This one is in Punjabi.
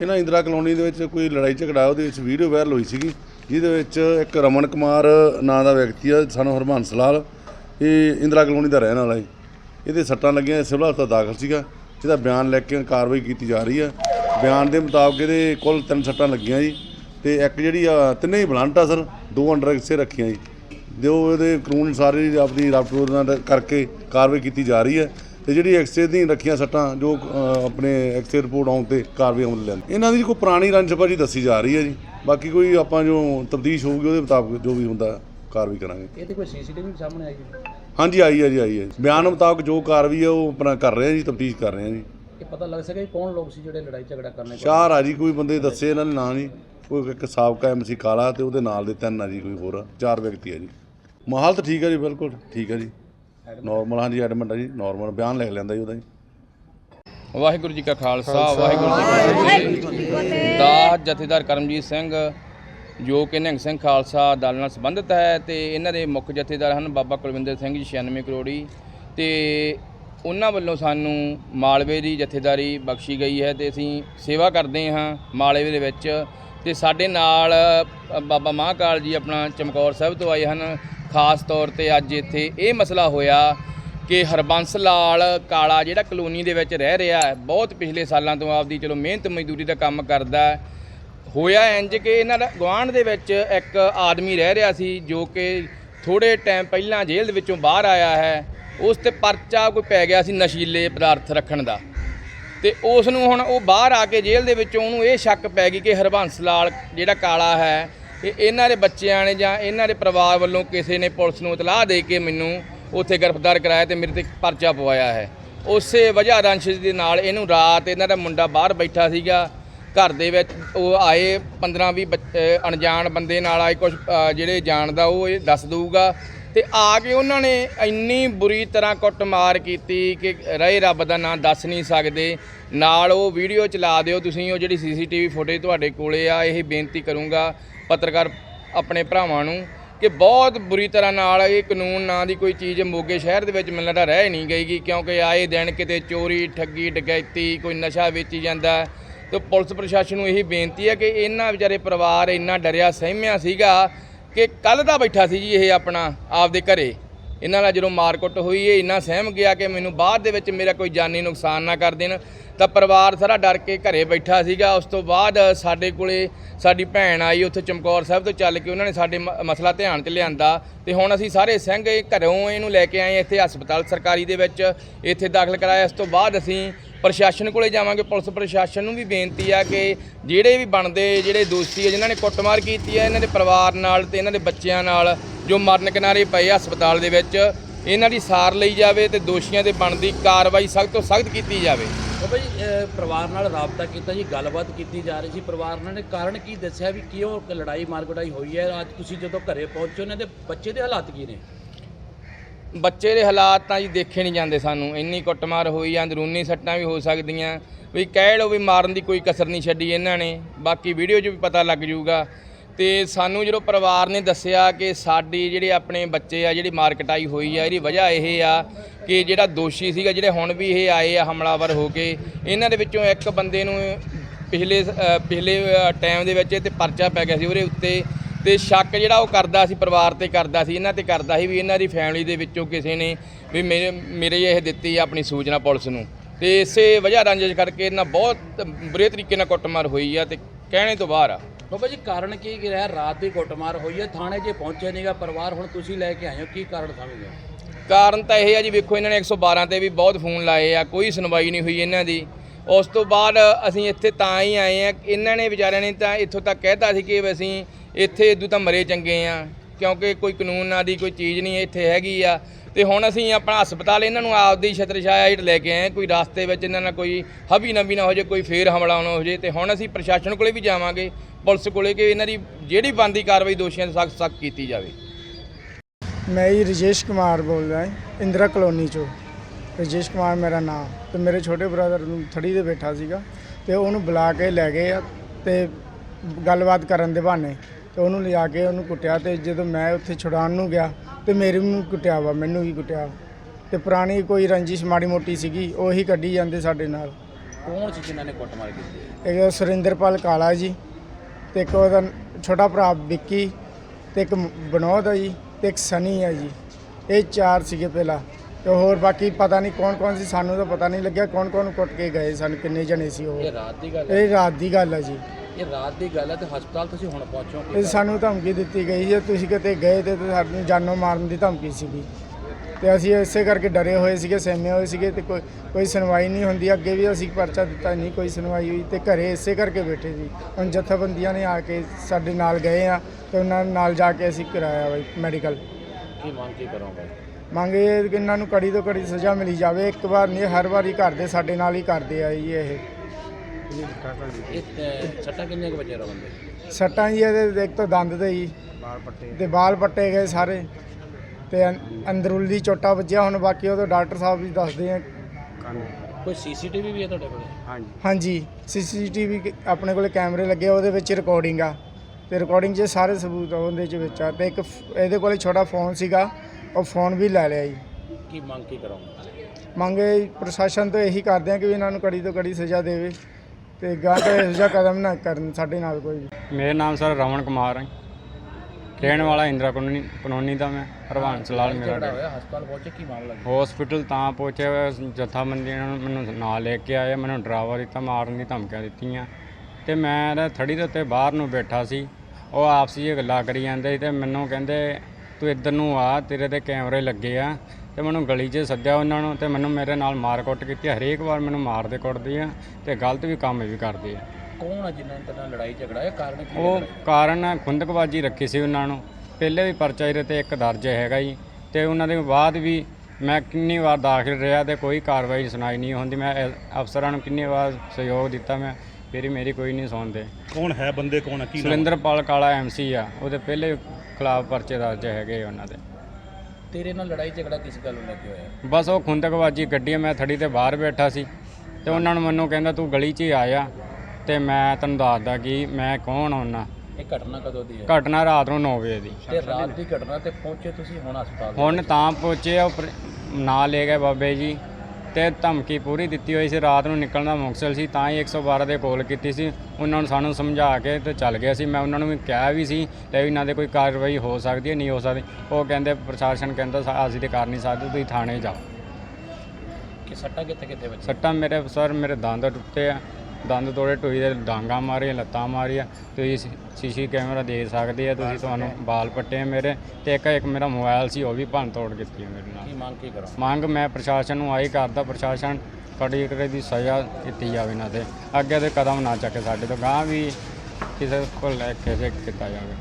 ਇਹਨਾਂ ਇੰਦਰਾ ਕਲੋਨੀ ਦੇ ਵਿੱਚ ਕੋਈ ਲੜਾਈ ਝਗੜਾ ਉਹਦੇ ਵਿੱਚ ਵੀਡੀਓ ਵਾਇਰਲ ਹੋਈ ਸੀਗੀ, ਜਿਹਦੇ ਵਿੱਚ ਇੱਕ ਰਮਨ ਕੁਮਾਰ ਨਾਂ ਦਾ ਵਿਅਕਤੀ ਆ, ਸਾਨੂੰ ਹਰਬੰਸ ਲਾਲ ਇਹ ਇੰਦਰਾ ਕਲੋਨੀ ਦਾ ਰਹਿਣ ਵਾਲਾ ਹੈ। ਇਹਦੇ ਸੱਟਾਂ ਲੱਗੀਆਂ, ਸਿਵਲ ਹਸਪਤਾਲ ਦਾਖਲ ਸੀਗਾ, ਜਿਹਦਾ ਬਿਆਨ ਲੈ ਕੇ ਕਾਰਵਾਈ ਕੀਤੀ ਜਾ ਰਹੀ ਹੈ ਬਿਆਨ ਦੇ ਮੁਤਾਬਕ ਇਹਦੇ ਕੁੱਲ ਤਿੰਨ ਸੱਟਾਂ ਲੱਗੀਆਂ ਜੀ, ਤੇ ਇੱਕ ਜਿਹੜੀ ਆ, ਤਿੰਨੇ ਹੀ ਬਲੰਟ ਆ ਸਰ, ਦੋ ਅੰਡਰ ਐਕਸੇ ਰੱਖੀਆਂ ਜੀ। ਜੋ ਇਹਦੇ ਕਾਨੂੰਨ ਸਾਰੀ ਆਪਣੀ ਰਾਪਟੋਰ ਨਾਲ ਕਰਕੇ ਕਾਰਵਾਈ ਕੀਤੀ ਜਾ ਰਹੀ ਹੈ ਤੇ ਜਿਹੜੀ ਐਕਸਰੇ ਦੀ ਰੱਖੀਆਂ ਸੱਟਾਂ ਜੋ ਆਪਣੇ ਐਕਸਰੇ ਰਿਪੋਰਟ ਆਉਣ ਤੇ ਕਾਰਵਾਈ ਅਮਲ ਲੈਣ ਇਹਨਾਂ ਦੀ ਕੋਈ ਪੁਰਾਣੀ ਰੰਜਿਸ਼ ਜੀ ਦੱਸੀ ਜਾ ਰਹੀ ਹੈ ਜੀ। ਬਾਕੀ ਕੋਈ ਆਪਾਂ ਜੋ ਤਬਦੀਸ਼ ਹੋਊਗੀ ਉਹਦੇ ਮੁਤਾਬਕ ਜੋ ਵੀ ਹੁੰਦਾ ਕਾਰਵਾਈ ਕਰਾਂਗੇ। ਇਹ ਤੇ ਕੋਈ ਸੀਸੀਟੀਵੀ ਸਾਹਮਣੇ ਆਈ ਹੈ? ਹਾਂਜੀ ਆਈ ਹੈ ਜੀ ਆਈ ਹੈ ਬਿਆਨ ਮੁਤਾਬਕ ਜੋ ਕਾਰਵਾਈ ਹੈ ਉਹ ਆਪਣਾ ਕਰ ਰਹੇ ਆ ਜੀ ਤਬਦੀਸ਼ ਕਰ ਰਹੇ ਆ ਜੀ। ਇਹ ਪਤਾ ਲੱਗ ਸਕਿਆ ਕੌਣ ਲੋਕ ਸੀ ਜਿਹੜੇ ਲੜਾਈ ਝਗੜਾ ਕਰਨੇ ਚਾਰ ਆ ਜੀ ਕੋਈ ਬੰਦੇ ਦੱਸੇ ਇਹਨਾਂ ਨੇ ਨਾਂ ਜੀ। ਕੋਈ ਇੱਕ ਸਾਬਕਾ ਐਮਸੀ ਕਾਲਾ ਤੇ ਉਹਦੇ ਨਾਲ ਦੇ ਤਿੰਨ ਆ ਜੀ ਕੋਈ ਹੋਰ। ਚਾਰ ਵਿਅਕਤੀ ਆ ਜੀ। ਮਾਹੌਲ ਤਾਂ ਠੀਕ ਹੈ ਜੀ ਬਿਲਕੁਲ ਠੀਕ ਹੈ ਜੀ। ਨਾਰਮਲ ਹਾਂਜੀ ਐਡਮਿਟ ਆ ਜੀ ਨਾਰਮਲ ਬਿਆਨ ਲਿਖ ਲੈਂਦਾ ਜੀ ਉਹਦਾ ਜੀ। ਵਾਹਿਗੁਰੂ ਜੀ ਕਾ ਖਾਲਸਾ ਵਾਹਿਗੁਰੂ ਜੀ ਕੀ ਫਤਿਹ। ਦਾ ਜਥੇਦਾਰ ਕਰਮਜੀਤ ਸਿੰਘ ਜੋ ਕਿ ਨਿਹੰਗ ਸਿੰਘ ਖਾਲਸਾ ਦਲ ਨਾਲ ਸੰਬੰਧਿਤ ਹੈ ਤੇ ਇਹਨਾਂ ਦੇ ਮੁੱਖ ਜਥੇਦਾਰ ਹਨ ਬਾਬਾ ਕੁਲਵਿੰਦਰ ਸਿੰਘ ਜੀ 96 ਕਰੋੜੀ ਤੇ ਉਹਨਾਂ ਵੱਲੋਂ ਸਾਨੂੰ ਮਾਲਵੇ ਦੀ ਜਥੇਦਾਰੀ ਬਖਸ਼ੀ ਗਈ ਹੈ ਤੇ ਅਸੀਂ ਸੇਵਾ ਕਰਦੇ ਹਾਂ ਮਾਲਵੇ ਦੇ ਵਿੱਚ ਤੇ ਸਾਡੇ ਨਾਲ ਬਾਬਾ ਮਹਾਕਾਲ ਜੀ ਆਪਣਾ ਚਮਕੌਰ ਸਾਹਿਬ ਤੋਂ ਆਏ ਹਨ। ਖਾਸ ਤੌਰ ਤੇ ਅੱਜ ਇੱਥੇ ਇਹ ਮਸਲਾ ਹੋਇਆ ਕਿ ਹਰਬੰਸ ਲਾਲ ਕਾਲਾ ਜਿਹੜਾ ਕਲੋਨੀ ਦੇ ਵਿੱਚ ਰਹਿ ਰਿਹਾ ਹੈ, ਬਹੁਤ ਪਿਛਲੇ ਸਾਲਾਂ ਤੋਂ ਆਪਦੀ ਚਲੋ ਮਿਹਨਤ ਮਜ਼ਦੂਰੀ ਦਾ ਕੰਮ ਕਰਦਾ ਹੈ। ਹੋਇਆ ਇੰਜ ਕਿ ਇਹਨਾਂ ਦਾ ਗੁਆਂਢ ਦੇ ਵਿੱਚ ਇੱਕ ਆਦਮੀ ਰਹਿ ਰਿਹਾ ਸੀ ਜੋ ਕਿ ਥੋੜੇ ਟਾਈਮ ਪਹਿਲਾਂ ਜੇਲ੍ਹ ਦੇ ਵਿੱਚੋਂ ਬਾਹਰ ਆਇਆ ਹੈ। ਉਸ ਤੇ ਪਰਚਾ ਕੋਈ ਪੈ ਗਿਆ ਸੀ ਨਸ਼ੀਲੇ ਪਦਾਰਥ ਰੱਖਣ ਦਾ। ਤੇ ਉਸ ਨੂੰ ਹੁਣ ਉਹ ਬਾਹਰ ਆ ਕੇ ਜੇਲ੍ਹ ਦੇ ਵਿੱਚੋਂ ਉਹਨੂੰ ਇਹ ਸ਼ੱਕ ਪੈ ਗਈ ਕਿ ਹਰਬੰਸ ਲਾਲ ਜਿਹੜਾ ਕਾਲਾ ਹੈ ਇਹ ਇਹਨਾਂ ਦੇ ਬੱਚਿਆਂ ਨੇ ਜਾਂ ਇਹਨਾਂ ਦੇ ਪਰਿਵਾਰ ਵੱਲੋਂ ਕਿਸੇ ਨੇ ਪੁਲਿਸ ਨੂੰ ਇਤਲਾਹ ਦੇ ਕੇ ਮੈਨੂੰ ਉੱਥੇ ਗ੍ਰਿਫਤਾਰ ਕਰਾਇਆ ਤੇ ਮੇਰੇ ਤੇ ਪਰਚਾ ਪਵਾਇਆ ਹੈ। ਉਸੇ ਵਜ੍ਹਾ ਰੰਸ਼ਿਸ਼ ਦੇ ਨਾਲ ਇਹਨੂੰ ਰਾਤ ਇਹਨਾਂ ਦਾ ਮੁੰਡਾ ਬਾਹਰ ਬੈਠਾ ਸੀਗਾ। ਘਰ ਦੇ ਵਿੱਚ ਉਹ ਆਏ 15 20 ਅਣਜਾਣ ਬੰਦੇ ਨਾਲ ਆਏ ਕੁਝ ਜਿਹੜੇ ਜਾਣਦਾ ਉਹ ਇਹ ਦੱਸ ਦਊਗਾ। ਤੇ ਆ ਕੇ ਉਹਨਾਂ ਨੇ ਇੰਨੀ ਬੁਰੀ ਤਰ੍ਹਾਂ ਕੁੱਟਮਾਰ ਕੀਤੀ ਕਿ ਰਹੇ ਰੱਬ ਦਾ ਨਾਂ ਦੱਸ ਨਹੀਂ ਸਕਦੇ। ਨਾਲ ਉਹ ਵੀਡੀਓ ਚਲਾ ਦਿਓ, ਤੁਸੀਂ ਉਹ ਜਿਹੜੀ ਸੀਸੀਟੀਵੀ ਫੁਟੇਜ ਤੁਹਾਡੇ ਕੋਲੇ ਆ, ਇਹ ਬੇਨਤੀ ਕਰੂੰਗਾ ਪੱਤਰਕਾਰ ਆਪਣੇ ਭਰਾਵਾਂ ਨੂੰ ਕਿ ਬਹੁਤ ਬੁਰੀ ਤਰ੍ਹਾਂ ਨਾਲ ਇਹ ਕਾਨੂੰਨ ਨਾਂ ਦੀ ਕੋਈ ਚੀਜ਼ ਮੋਗੇ ਸ਼ਹਿਰ ਦੇ ਵਿੱਚ ਮੈਨੂੰ ਲੱਗਦਾ ਰਹਿ ਨਹੀਂ ਗਈਗੀ, ਕਿਉਂਕਿ ਆਏ ਦਿਨ ਕਿਤੇ ਚੋਰੀ, ਠੱਗੀ, ਡਕੈਤੀ, ਕੋਈ ਨਸ਼ਾ ਵੇਚੀ ਜਾਂਦਾ। ਤੇ ਪੁਲਿਸ ਪ੍ਰਸ਼ਾਸਨ ਨੂੰ ਇਹੀ ਬੇਨਤੀ ਹੈ ਕਿ ਇਹਨਾਂ ਵਿਚਾਰੇ ਪਰਿਵਾਰ ਇੰਨਾ ਡਰਿਆ, ਸਹਿਮਿਆ ਸੀਗਾ ਕਿ ਕੱਲ ਦਾ ਬੈਠਾ ਸੀ ਜੀ ਇਹ ਆਪਣਾ ਆਪਦੇ ਘਰੇ। ਇਹਨਾਂ ਨਾਲ ਜਦੋਂ ਮਾਰਕੁੱਟ ਹੋਈ, ਇਹ ਇੰਨਾ ਸਹਿਮ ਗਿਆ ਕਿ ਮੈਨੂੰ ਬਾਅਦ ਦੇ ਵਿੱਚ ਮੇਰਾ ਕੋਈ ਜਾਨੀ ਨੁਕਸਾਨ ਨਾ ਕਰ ਦੇਣ। ਤਾਂ ਪਰਿਵਾਰ ਸਾਰਾ ਡਰ ਕੇ ਘਰੇ ਬੈਠਾ ਸੀਗਾ। ਉਸ ਤੋਂ ਬਾਅਦ ਸਾਡੇ ਕੋਲੇ ਸਾਡੀ ਭੈਣ ਆਈ ਉੱਥੇ ਚਮਕੌਰ ਸਾਹਿਬ ਤੋਂ ਚੱਲ ਕੇ। ਉਹਨਾਂ ਨੇ ਸਾਡੇ ਮ- ਮਸਲਾ ਧਿਆਨ 'ਚ ਲਿਆਂਦਾ। ਤੇ ਹੁਣ ਅਸੀਂ ਸਾਰੇ ਸਿੰਘ ਘਰੋਂ ਇਹਨੂੰ ਲੈ ਕੇ ਆਏ ਇੱਥੇ ਹਸਪਤਾਲ ਸਰਕਾਰੀ ਦੇ ਵਿੱਚ। ਇੱਥੇ ਦਾਖਲ ਕਰਾਇਆ। ਇਸ ਤੋਂ ਬਾਅਦ ਅਸੀਂ ਪ੍ਰਸ਼ਾਸਨ ਕੋਲੇ ਜਾਵਾਂਗੇ, ਪੁਲਿਸ ਪ੍ਰਸ਼ਾਸਨ ਨੂੰ ਵੀ ਬੇਨਤੀ ਆ ਕਿ ਜਿਹੜੇ ਵੀ ਬਣਦੇ, ਜਿਹੜੇ ਦੋਸ਼ੀ ਆ, ਜਿਨ੍ਹਾਂ ਨੇ ਕੁੱਟਮਾਰ ਕੀਤੀ ਹੈ ਇਹਨਾਂ ਦੇ ਪਰਿਵਾਰ ਨਾਲ ਤੇ ਇਹਨਾਂ ਦੇ ਬੱਚਿਆਂ ਨਾਲ, ਜੋ ਮਰਨ ਕਿਨਾਰੇ ਪਏ ਆ ਹਸਪਤਾਲ ਦੇ ਵਿੱਚ, ਇਹਨਾਂ ਦੀ ਸਾਰ ਲਈ ਜਾਵੇ ਤੇ ਦੋਸ਼ੀਆਂ ਦੇ ਬਣਦੀ ਕਾਰਵਾਈ ਸਖਤ ਤੋਂ ਸਖਤ ਕੀਤੀ ਜਾਵੇ। ਬਾਬਾ ਜੀ ਪਰਿਵਾਰ ਨਾਲ ਰਾਬਤਾ ਕੀਤਾ ਜੀ, ਗੱਲਬਾਤ ਕੀਤੀ ਜਾ ਰਹੀ ਸੀ, ਪਰਿਵਾਰ ਨਾਲ ਨੇ ਕਾਰਨ ਕੀ ਦੱਸਿਆ ਵੀ ਕਿਉਂ ਲੜਾਈ ਮਾਰਕੁਟਾਈ ਹੋਈ ਹੈ? ਅੱਜ ਤੁਸੀਂ ਜਦੋਂ ਘਰੇ ਪਹੁੰਚੇ ਉਹਨਾਂ ਦੇ ਬੱਚੇ ਦੇ ਹਾਲਾਤ ਕੀ ਨੇ? ਬੱਚੇ ਦੇ ਹਾਲਾਤ ਤਾਂ ਜੀ ਦੇਖੇ ਨਹੀਂ ਜਾਂਦੇ ਸਾਨੂੰ। ਇੰਨੀ ਕੁੱਟਮਾਰ ਹੋਈ ਆ, ਅੰਦਰੂਨੀ ਸੱਟਾਂ ਵੀ ਹੋ ਸਕਦੀਆਂ। ਵੀ ਕਹਿ ਲਓ ਵੀ ਮਾਰਨ ਦੀ ਕੋਈ ਕਸਰ ਨਹੀਂ ਛੱਡੀ ਇਹਨਾਂ ਨੇ। ਬਾਕੀ ਵੀਡੀਓ 'ਚ ਵੀ ਪਤਾ ਲੱਗ ਜਾਊਗਾ। ਤੇ ਸਾਨੂੰ ਜਦੋਂ ਪਰਿਵਾਰ ਨੇ ਦੱਸਿਆ ਕਿ ਸਾਡੀ ਜਿਹੜੇ ਆਪਣੇ ਬੱਚੇ ਆ, ਜਿਹੜੀ ਮਾਰਕਟਾਈ ਹੋਈ ਆ, ਇਹਦੀ ਵਜ੍ਹਾ ਇਹ ਆ ਕਿ ਜਿਹੜਾ ਦੋਸ਼ੀ ਸੀਗਾ, ਜਿਹੜੇ ਹੁਣ ਵੀ ਇਹ ਆਏ ਆ ਹਮਲਾਵਰ ਹੋ ਕੇ, ਇਹਨਾਂ ਦੇ ਵਿੱਚੋਂ ਇੱਕ ਬੰਦੇ ਨੂੰ ਪਿਛਲੇ ਪਿਛਲੇ ਟਾਈਮ ਦੇ ਵਿੱਚ ਇਹ ਤੇ ਪਰਚਾ ਪੈ ਗਿਆ ਸੀ। ਉਹਦੇ ਉੱਤੇ ਤੇ ਸ਼ੱਕ ਜਿਹੜਾ ਉਹ ਕਰਦਾ ਸੀ ਪਰਿਵਾਰ ਤੇ ਕਰਦਾ ਸੀ ਇਹਨਾਂ ਤੇ ਕਰਦਾ ਸੀ ਵੀ ਇਹਨਾਂ ਦੀ ਫੈਮਿਲੀ ਦੇ ਵਿੱਚੋਂ ਕਿਸੇ ਨੇ ਵੀ ਮੇਰੇ ਮੇਰੇ ਇਹ ਦਿੱਤੀ ਆਪਣੀ ਸੂਚਨਾ ਪੁਲਿਸ ਨੂੰ। ਤੇ ਇਸੇ ਵਜ੍ਹਾ ਰੰਜਿਸ਼ ਕਰਕੇ ਇਹਨਾਂ ਬਹੁਤ ਬੁਰੇ ਤਰੀਕੇ ਨਾਲ ਕੁੱਟਮਾਰ ਹੋਈ ਆ ਤੇ ਕਹਿਣੇ ਤੋਂ ਬਾਹਰ ਆ। ਬਾਬਾ ਜੀ ਕਾਰਨ ਕੀ ਕੀ ਰਿਹਾ? ਰਾਤ ਦੀ ਕੁੱਟਮਾਰ ਹੋਈ ਹੈ ਥਾਣੇ 'ਚ ਪਹੁੰਚੇ ਨਹੀਂਗਾ ਪਰਿਵਾਰ ਹੁਣ ਤੁਸੀਂ ਲੈ ਕੇ ਆਏ ਹੋ ਕੀ ਕਾਰਨ ਸਮਝਦੇ ਹੋ? ਕਾਰਨ ਤਾਂ ਇਹ ਆ ਜੀ ਵੇਖੋ ਇਹਨਾਂ ਨੇ 112 ਤੇ ਵੀ ਬਹੁਤ ਫੋਨ ਲਾਏ ਆ ਕੋਈ ਸੁਣਵਾਈ ਨਹੀਂ ਹੋਈ ਇਹਨਾਂ ਦੀ। ਉਸ ਤੋਂ ਬਾਅਦ ਅਸੀਂ ਇੱਥੇ ਤਾਂ ਹੀ ਆਏ ਆ ਇਹਨਾਂ ਨੇ ਵਿਚਾਰਿਆਂ ਨੇ ਤਾਂ ਇੱਥੋਂ ਤੱਕ ਕਹਿਤਾ ਸੀ ਕਿ ਅਸੀਂ ਇੱਥੇ ਇਦੋਂ ਤਾਂ ਮਰੇ ਚੰਗੇ ਆ, ਕਿਉਂਕਿ ਕੋਈ ਕਾਨੂੰਨ ਨਾਂ ਦੀ ਕੋਈ ਚੀਜ਼ ਨਹੀਂ ਇੱਥੇ ਹੈਗੀ ਆ। ਤੇ ਹੁਣ ਅਸੀਂ ਆਪਣਾ ਹਸਪਤਾਲ ਇਹਨਾਂ ਨੂੰ ਆਪਦੀ ਛਤਰ ਛਾਇਆ ਹੇਠ ਲੈ ਕੇ ਆਏ ਕੋਈ ਰਸਤੇ ਵਿੱਚ ਇਹਨਾਂ ਨਾਲ ਕੋਈ ਹਬੀ ਨਵੀ ਨਾ ਹੋ ਜਾਏ, ਕੋਈ ਫੇਰ ਹਮਲਾ ਨਾ ਹੋ ਜਾਏ, ਤੇ ਹੁਣ ਅਸੀਂ ਪ੍ਰਸ਼ਾਸਨ ਕੋਲੇ ਵੀ ਜਾਵਾਂਗੇ, ਪੁਲਿਸ ਕੋਲੇ ਕਿ ਇਹਨਾਂ ਦੀ ਜਿਹੜੀ ਬੰਦੀ ਕਾਰਵਾਈ ਦੋਸ਼ੀਆਂ ਤੇ ਸਖਤ ਸਖਤ ਕੀਤੀ ਜਾਵੇ। ਮੈਂ ਜੀ ਰਜੇਸ਼ ਕੁਮਾਰ ਬੋਲ ਰਿਹਾ ਹਾਂ, ਇੰਦਰਾ ਕਲੋਨੀ ਚੋਂ। ਰਜੇਸ਼ ਕੁਮਾਰ ਮੇਰਾ ਨਾਮ, ਤੇ ਮੇਰੇ ਛੋਟੇ ਬ੍ਰਦਰ ਨੂੰ ਥੜੀ ਦੇ ਬੈਠਾ ਸੀਗਾ, ਤੇ ਉਹਨੂੰ ਬੁਲਾ ਕੇ ਲੈ ਗਏ ਆ, ਤੇ ਗੱਲਬਾਤ ਕਰਨ ਦੇ ਬਹਾਨੇ ਤੇ ਉਹਨੂੰ ਲਿਜਾ ਕੇ ਉਹਨੂੰ ਕੁੱਟਿਆ ਤੇ ਜਦੋਂ ਮੈਂ ਉੱਥੇ ਛੁਡਾਉਣ ਨੂੰ ਗਿਆ ਤੇ ਮੇਰੇ ਨੂੰ ਕੁੱਟਿਆ ਵਾ ਮੈਨੂੰ ਵੀ ਕੁੱਟਿਆ ਤੇ ਪੁਰਾਣੀ ਕੋਈ ਰੰਜਿਸ਼ ਮਾੜੀ ਮੋਟੀ ਸੀਗੀ ਉਹੀ ਕੱਢੀ ਜਾਂਦੇ ਸਾਡੇ ਨਾਲ। ਕੌਣ ਸੀ ਜਿਨ੍ਹਾਂ ਨੇ ਕੁੱਟਮਾਰ ਕੀਤੀ? ਇੱਕ ਸੁਰਿੰਦਰਪਾਲ ਕਾਲਾ ਜੀ ਤੇ ਇੱਕ ਉਹਦਾ ਛੋਟਾ ਭਰਾ ਵਿੱਕੀ ਤੇ ਇੱਕ ਬਨੋਦ ਆ ਜੀ ਤੇ ਇੱਕ ਸਨੀ ਆ ਜੀ। ਇਹ ਚਾਰ ਸੀਗੇ ਪਹਿਲਾਂ। ਤੇ ਹੋਰ ਬਾਕੀ ਪਤਾ ਨਹੀਂ ਕੌਣ ਕੌਣ ਸੀ ਸਾਨੂੰ ਤਾਂ ਪਤਾ ਨਹੀਂ ਲੱਗਿਆ ਕੌਣ ਕੌਣ ਕੁੱਟ ਕੇ ਗਏ ਸਨ ਕਿੰਨੇ ਜਣੇ ਸੀ ਉਹ। ਇਹ ਰਾਤ ਦੀ ਗੱਲ ਹੈ? ਇਹ ਰਾਤ ਦੀ ਗੱਲ ਆ ਜੀ। ਇਹ ਰਾਤ ਦੀ ਗੱਲ ਹੈ ਤੇ ਹਸਪਤਾਲ ਤੁਸੀਂ ਹੁਣ ਪਹੁੰਚੋ ਇਹ ਸਾਨੂੰ ਧਮਕੀ ਦਿੱਤੀ ਗਈ ਜੇ ਤੁਸੀਂ ਕਿਤੇ ਗਏ ਤੇ ਸਾਨੂੰ ਜਾਨੋਂ ਮਾਰਨ ਦੀ ਧਮਕੀ ਸੀਗੀ। ਤੇ ਅਸੀਂ ਇਸੇ ਕਰਕੇ ਡਰੇ ਹੋਏ ਸੀਗੇ ਸਹਿਮੇ ਹੋਏ ਸੀਗੇ ਤੇ ਕੋਈ ਕੋਈ ਸੁਣਵਾਈ ਨਹੀਂ ਹੁੰਦੀ ਅੱਗੇ ਵੀ ਅਸੀਂ ਪਰਚਾ ਦਿੱਤਾ ਨਹੀਂ ਕੋਈ ਸੁਣਵਾਈ ਹੋਈ ਤੇ ਘਰੇ ਇਸੇ ਕਰਕੇ ਬੈਠੇ ਸੀ। ਹੁਣ ਜਥੇਬੰਦੀਆਂ ਨੇ ਆ ਕੇ ਸਾਡੇ ਨਾਲ ਗਏ ਆ ਤੇ ਉਹਨਾਂ ਨਾਲ ਜਾ ਕੇ ਅਸੀਂ ਕਰਾਇਆ ਬਈ ਮੈਡੀਕਲ। ਕੀ ਮੰਗ ਕੀ ਕਰੋਗੇ? ਮੰਗੇ ਇਹਨਾਂ ਨੂੰ ਕੜੀ ਤੋਂ ਕੜੀ ਸਜ਼ਾ ਮਿਲੀ ਜਾਵੇ। ਇੱਕ ਵਾਰ ਨਹੀਂ ਹਰ ਵਾਰੀ ਕਰਦੇ ਸਾਡੇ ਨਾਲ ਹੀ ਕਰਦੇ ਆ ਜੀ ਇਹ। ਇਹ ਅਹ, ਸੱਟਾਂ ਕਿੰਨੇ ਕੁ ਵਜੇ ਰਵੰਦੇ ਸੱਟਾਂ ਜੀ ਇਹਦੇ ਇੱਕ ਤਾਂ ਦੰਦ ਤੇ ਜੀ। ਤੇ ਬਾਲ ਪੱਟੇ ਗਏ ਸਾਰੇ। ਤੇ ਅੰ- ਅੰਦਰੂਲੀ ਚੋਟਾ ਵੱਜਿਆ ਹੁਣ ਬਾਕੀ ਉਹ ਤਾਂ ਡਾਕਟਰ ਸਾਹਿਬ ਵੀ ਦੱਸਦੇ ਆ। ਕੋਈ ਸੀਸੀਟੀਵੀ ਵੀ ਹੈ ਤੁਹਾਡੇ ਕੋਲ? ਹਾਂਜੀ। ਸੀਸੀਟੀਵੀ ਆਪਣੇ ਕੋਲੇ ਕੈਮਰੇ ਲੱਗੇ ਆ, ਉਹਦੇ ਵਿੱਚ ਰਿਕਾਰਡਿੰਗ ਆ। ਤੇ ਰਿਕਾਰਡਿੰਗ 'ਚ ਸਾਰੇ ਸਬੂਤ ਆ ਉਹਦੇ 'ਚ ਵਿੱਚ ਆ। ਤੇ ਇੱਕ ਫ- ਇਹਦੇ ਕੋਲੇ ਛੋਟਾ ਫੋਨ ਸੀਗਾ ਉਹ ਫੋਨ ਵੀ ਲੈ ਲਿਆ ਜੀ। ਕੀ ਮੰਗ ਕੀ ਕਰੋਗੇ? ਮੰਗੇ ਪ੍ਰਸ਼ਾਸਨ ਤੋਂ ਇਹੀ ਕਰਦੇ ਆ ਕਿ ਵੀ ਇਹਨਾਂ ਨੂੰ ਕੜੀ ਤੋਂ ਕੜੀ ਸਜ਼ਾ ਦੇਵੇ। ਤੇ ਗਾਂ ਤੋਂ ਇਹੋ ਜਿਹਾ ਕਦਮ ਨਾ ਕਰਨ ਸਾਡੇ ਨਾਲ ਕੋਈ ਵੀ। ਮੇਰਾ ਨਾਮ ਸਰ ਰਮਨ ਕੁਮਾਰ ਹੈ। ਰਹਿਣ ਵਾਲਾ ਇੰਦਰਾ ਕਲੋਨੀ ਕਲੋਨੀ ਦਾ ਮੈਂ ਹਰਵੰਸ ਲਾਲ ਮੇਰਾ ਹੋਇਆ ਹਸਪਤਾਲ ਪਹੁੰਚੇ ਕੀ ਮਾਮਲਾ ਹੈ ਹਸਪੀਟਲ ਤਾਂ ਪਹੁੰਚਿਆ ਹੋਇਆ ਜਥਾਬੰਦੀਆਂ ਨੇ ਮੈਨੂੰ ਨਾਲ ਲੈ ਕੇ ਆਏ ਮੈਨੂੰ ਡਰਾਵਾ ਦਿੱਤਾ ਮਾਰਨ ਦੀ ਧਮਕੀਆਂ ਦਿੱਤੀਆਂ। ਤੇ ਮੈਂ ਤਾਂ ਥੜੀ ਦੇ ਉੱਤੇ ਬਾਹਰ ਨੂੰ ਬੈਠਾ ਸੀ। ਉਹ ਆਪਸੀ ਇਹ ਗੱਲਾਂ ਕਰੀ ਜਾਂਦੇ ਸੀ ਤੇ ਮੈਨੂੰ ਕਹਿੰਦੇ ਤੂੰ ਇੱਧਰ ਨੂੰ ਆ ਤੇਰੇ ਤੇ ਕੈਮਰੇ ਲੱਗੇ ਆ। ਤੇ ਮੈਨੂੰ ਗਲੀ 'ਚ ਸੱਦਿਆ ਉਹਨਾਂ ਨੂੰ ਤੇ ਮੈਨੂੰ ਮੇਰੇ ਨਾਲ ਮਾਰ ਕੁੱਟ ਕੀਤੀ ਹਰੇਕ ਵਾਰ ਮੈਨੂੰ ਮਾਰਦੇ ਕੁੱਟਦੇ ਆ ਤੇ ਗਲਤ ਵੀ ਕੰਮ ਵੀ ਕਰਦੇ ਆ। ਕੌਣ ਆ ਜਿਨ੍ਹਾਂ ਨੇ ਤੇਰੇ ਨਾਲ ਲੜਾਈ ਝਗੜਾ? ਹੈ ਕਾਰਨ ਕੀ ਉਹ? ਕਾਰਨ ਖੁੰਦਕਬਾਜੀ ਰੱਖੀ ਸੀ ਉਹਨਾਂ ਨੂੰ। ਪਹਿਲੇ ਵੀ ਪਰਚਾ ਇਹਦੇ ਤੇ ਇੱਕ ਦਰਜ ਹੈਗਾ ਜੀ। ਤੇ ਉਹਨਾਂ ਦੇ ਬਾਅਦ ਵੀ ਮੈਂ ਕਿੰਨੀ ਵਾਰ ਦਾਖਲ ਰਿਹਾ ਤੇ ਕੋਈ ਕਾਰਵਾਈ ਸੁਣਾਈ ਨਹੀਂ ਹੁੰਦੀ। ਮੈਂ ਅਫਸਰਾਂ ਨੂੰ ਕਿੰਨੀ ਵਾਰ ਸਹਿਯੋਗ ਦਿੱਤਾ ਮੈਂ ਫਿਰ ਵੀ ਮੇਰੀ ਕੋਈ ਨਹੀਂ ਸੁਣਦੇ। ਕੌਣ ਹੈ? ਬੰਦੇ ਕੌਣ ਹੈ ਕੀ ਨਾਮ? ਸੁਰਿੰਦਰਪਾਲ ਕਾਲਾ ਐਮਸੀ ਆ। ਉਹਦੇ ਪਹਿਲੇ ਖਿਲਾਫ ਪਰਚੇ ਦਰਜ ਹੈਗੇ ਉਹਨਾਂ ਦੇ। ਤੇਰੇ ਨਾਲ ਲੜਾਈ ਝਗੜਾ ਕਿਸ ਗੱਲ ਨੂੰ ਲੈ ਕੇ ਹੋਇਆ? ਬਸ ਉਹ ਖੁੰਦਕਬਾਜੀ ਗੱਡੀ ਮੈਂ ਥੜੀ ਤੇ ਬਾਹਰ ਬੈਠਾ ਸੀ ਤੇ ਉਹਨਾਂ ਨੂੰ ਮੈਨੂੰ ਕਹਿੰਦਾ ਤੂੰ ਗਲੀ 'ਚ ਹੀ ਆਇਆ ਤੇ ਮੈਂ ਤੈਨੂੰ ਦੱਸਦਾ ਕਿ ਮੈਂ ਕੌਣ ਹੁੰਨਾ? ਇਹ ਘਟਨਾ ਕਦੋਂ ਦੀ ਹੈ? ਘਟਨਾ ਰਾਤ ਨੂੰ 9 ਵਜੇ ਦੀ। ਤੇ ਰਾਤ ਦੀ ਘਟਨਾ ਤੇ ਪਹੁੰਚੇ ਤੁਸੀਂ ਹੁਣ ਹਸਪਤਾਲ ਹੁਣ। ਤਾਂ ਪਹੁੰਚੇ ਆ ਉੱਪਰ ਨਾਂ ਲੈ ਗਏ ਬਾਬੇ ਜੀ। ਤੇ ਧਮਕੀ ਪੂਰੀ ਦਿੱਤੀ ਹੋਈ ਸੀ। ਰਾਤ ਨੂੰ ਨਿਕਲਣਾ ਮੁਕਸਲ ਸੀ ਤਾਂ ਹੀ 112 ਦੇ ਕਾਲ ਕੀਤੀ ਸੀ। ਉਹਨਾਂ ਨੂੰ ਸਾਨੂੰ ਸਮਝਾ ਕੇ ਤੇ ਚੱਲ ਗਿਆ ਸੀ। ਮੈਂ ਉਹਨਾਂ ਨੂੰ ਵੀ ਕਿਹਾ ਵੀ ਸੀ ਤੇ ਇਹਨਾਂ ਦੇ ਕੋਈ ਕਾਰਵਾਈ ਹੋ ਸਕਦੀ ਹੈ ਨਹੀਂ ਹੋ ਸਕਦੀ। ਉਹ ਕਹਿੰਦੇ ਪ੍ਰਸ਼ਾਸਨ ਕਹਿੰਦਾ ਅਸੀਂ ਤੇ ਕਰ ਨਹੀਂ ਸਕਦੇ ਤੁਸੀਂ ਥਾਣੇ ਜਾਓ। ਕਿ ਸੱਟਾਂ ਕਿੱਥੇ ਕਿੱਥੇ ਵੱਜੀ ਸੱਟਾਂ ਮੇਰੇ ਸਰ ਮੇਰੇ ਦੰਦ ਟੁੱਟੇ ਆ। ਦੰਦ ਤੋੜੇ ਟੋਈ ਦੇ ਡਾਂਗਾ ਮਾਰੀਆਂ ਲੱਤਾਂ ਮਾਰੀਆਂ ਤੁਸੀਂ ਸੀਸੀ ਕੈਮਰਾ ਦੇ ਸਕਦੇ ਆ ਤੁਸੀਂ ਤੁਹਾਨੂੰ ਬਾਲ ਪੱਟੇ ਆ ਮੇਰੇ ਤੇ ਇੱਕ ਇੱਕ ਮੇਰਾ ਮੋਬਾਈਲ ਸੀ ਉਹ ਵੀ ਭੰਨ ਤੋੜ ਕੀਤੀ ਹੈ ਮੇਰੇ ਨਾਲ। ਕੀ ਮੰਗ ਕੀ ਕਰੋ? ਮੰਗ ਮੈਂ ਪ੍ਰਸ਼ਾਸਨ ਨੂੰ ਆਈ ਕਰਦਾ ਪ੍ਰਸ਼ਾਸਨ ਕੜੀ ਕੜੀ ਦੀ ਸਜ਼ਾ ਕੀਤੀ ਜਾਵੇ ਇਹਨਾਂ ਤੇ। ਅੱਗੇ ਦੇ ਕਦਮ ਨਾ ਚੱਕੇ ਸਾਡੇ ਤੋਂ ਗਾਂ ਵੀ ਕਿਸੇ ਕੋਲ ਲੈ ਕੇ ਕੀਤਾ ਜਾਵੇ।